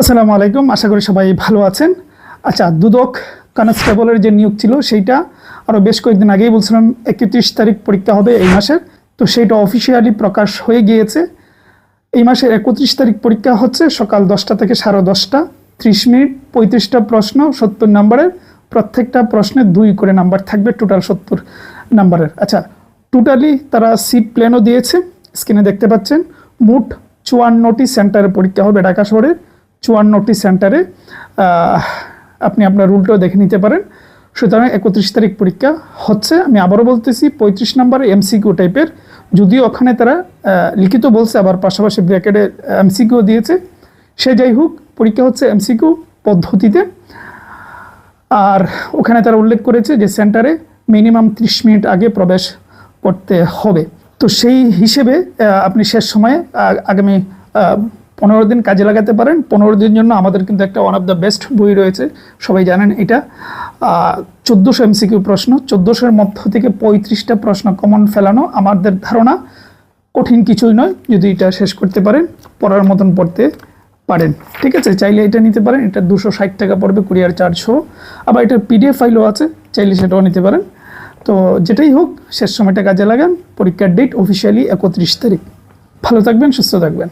আসসালামু আলাইকুম। আশা করি সবাই ভালো আছেন। আচ্ছা দুদক কনস্টেবলের যে নিয়োগ ছিল সেইটা আরও বেশ কয়েকদিন আগেই বলছিলাম, একত্রিশ তারিখ পরীক্ষা হবে এই মাসের। তো সেইটা অফিসিয়ালি প্রকাশ হয়ে গিয়েছে। এই মাসের একত্রিশ তারিখ পরীক্ষা হচ্ছে, সকাল দশটা থেকে সাড়ে দশটা। ত্রিশ মিনিট, পঁয়ত্রিশটা প্রশ্ন, সত্তর নাম্বারের। প্রত্যেকটা প্রশ্নে দুই করে নাম্বার থাকবে, টোটাল সত্তর নাম্বারের। আচ্ছা টোটালি তারা সিট প্ল্যানও দিয়েছে স্ক্রিনে দেখতে পাচ্ছেন। মোট চুয়ান্নটি সেন্টারে পরীক্ষা হবে ঢাকা শহরের। চুয়ান্নটি সেন্টারে আপনি আপনার রুলটাও দেখে নিতে পারেন। সুতরাং একত্রিশ তারিখ পরীক্ষা হচ্ছে। আমি আবারও বলতেছি, পঁয়ত্রিশ নম্বর এমসিকিউ টাইপের যদিও ওখানে তারা লিখিত বলছে, আবার পাশাপাশি ব্র্যাকেটে এমসিকিউ দিয়েছে। সে যাই হোক, পরীক্ষা হচ্ছে এমসিকিউ পদ্ধতিতে। আর ওখানে তারা উল্লেখ করেছে যে সেন্টারে মিনিমাম ত্রিশ মিনিট আগে প্রবেশ করতে হবে। তো সেই হিসেবে আপনি শেষ সময়ে আগামী পনেরো দিন কাজে লাগাতে পারেন। পনেরো দিন জন্য আমাদের কিন্তু একটা ওয়ান অফ দ্য বেস্ট বই রয়েছে। সবাই জানেন এটা। চোদ্দোশো এমসিকিউ প্রশ্ন। চোদ্দোশোর মধ্য থেকে পঁয়ত্রিশটা প্রশ্ন কমন ফেলানো আমাদের ধারণা। কঠিন কিছুই নয়, যদি এটা শেষ করতে পারেন, পড়ার মতন পড়তে পারেন। ঠিক আছে? চাইলে এটা নিতে পারেন। এটা দুশো ষাট টাকা পড়বে, কুরিয়ার চার্জ আবার এটার পিডিএফ ফাইলও আছে। চাইলে সেটাও নিতে পারেন। তো যেটাই হোক, শেষ সময়টা কাজে লাগান। পরীক্ষার ডেট অফিসিয়ালি একত্রিশ তারিখ। ভালো থাকবেন, সুস্থ থাকবেন।